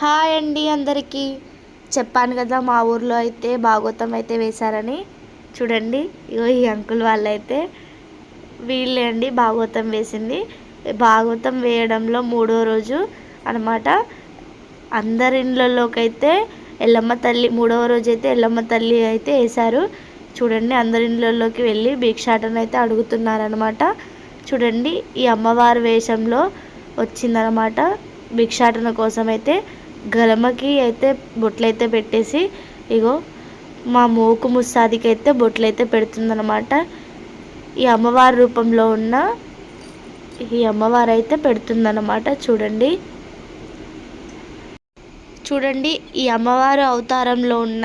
Hi అండి అందరికీ. చెప్పాను కదా మా ఊర్లో అయితే భాగవతం అయితే వేశారని. చూడండి ఇగో ఈ అంకుల్ వాళ్ళైతే వీళ్ళే అండి భాగవతం వేసింది. భాగవతం వేయడంలో మూడో రోజు అనమాట అందరి ఇళ్ళలోకి ఎల్లమ్మ తల్లి మూడవ రోజు అయితే ఎల్లమ్మ తల్లి అయితే వేశారు. చూడండి అందరి ఇళ్ళలోకి వెళ్ళి భిక్షాటన అయితే అడుగుతున్నారనమాట చూడండి ఈ అమ్మవారి వేషంలో వచ్చిందనమాట భిక్షాటన కోసం అయితే గలమకి అయితే బొట్లయితే పెట్టేసి ఇగో మా మోకు ముస్సాదికి అయితే బొట్లయితే పెడుతుందనమాట ఈ అమ్మవారి రూపంలో ఉన్న ఈ అమ్మవారు అయితే పెడుతుందన్నమాట. చూడండి. చూడండి ఈ అమ్మవారు అవతారంలో ఉన్న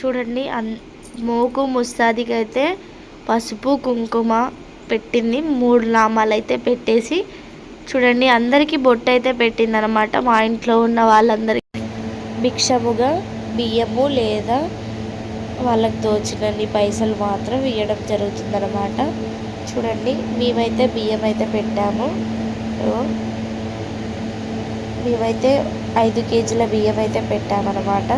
చూడండి అన్ మోకు ముస్తాదికి అయితే పసుపు కుంకుమ పెట్టింది. మూడు నామాలు అయితే పెట్టేసి చూడండి అందరికీ బొట్టు అయితే పెట్టింది అనమాట మా ఇంట్లో ఉన్న వాళ్ళందరికీ భిక్షముగా బియ్యము లేదా వాళ్ళకి తోచినన్ని పైసలు మాత్రం ఇవ్వడం జరుగుతుందనమాట చూడండి మేమైతే బియ్యం అయితే పెట్టాము. మేమైతే ఐదు కేజీల బియ్యం అయితే పెట్టామన్నమాట.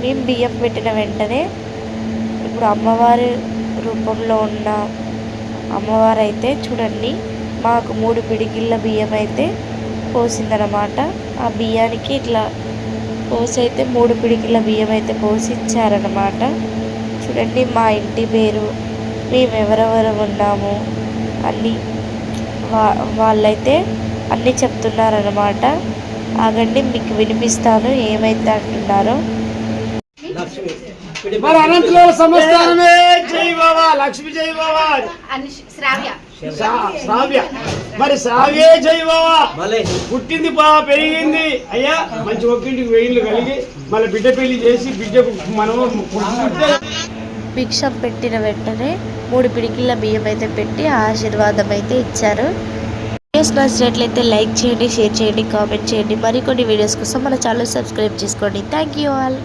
మేము బియ్యం పెట్టిన వెంటనే ఇప్పుడు అమ్మవారి రూపంలో ఉన్న అమ్మవారు అయితే చూడండి మాకు మూడు పిడికిళ్ళ బియ్యం అయితే పోసిందనమాట ఆ బియ్యానికి ఇట్లా పోసి అయితే మూడు పిడికిళ్ళ బియ్యం అయితే పోసి ఇచ్చారనమాట చూడండి మా ఇంటి పేరు మేము ఎవరెవరు ఉన్నాము అన్నీ వా వాళ్ళైతే అన్నీ చెప్తున్నారనమాట ఆగండి మీకు వినిపిస్తాను ఏమైతే అంటున్నారో. మరి అనంతలో సంస్థానమే. జై బాబా లక్ష్మి జై అని శ్రావ్య. శ్రా- శ్రావ్య. మరి శ్రావ్యే జై పుట్టింది బా పెరిగింది. అయ్యా మంచి ఒక్కింటికి వెయిన్లు కలిగి మళ్ళీ బిడ్డ పెళ్ళి చేసి బిడ్డకు మనము పుట్టితే భిక్షం పెట్టిన వెంటనే మూడు పిడికిళ్ళ బియ్యం అయితే పెట్టి ఆశీర్వాదం అయితే ఇచ్చారు. వీడియోస్ నచ్చినట్లయితే లైక్ చేయండి షేర్ చేయండి కామెంట్ చేయండి. మరికొన్ని వీడియోస్ కోసం మన ఛానల్ సబ్స్క్రైబ్ చేసుకోండి. Thank you all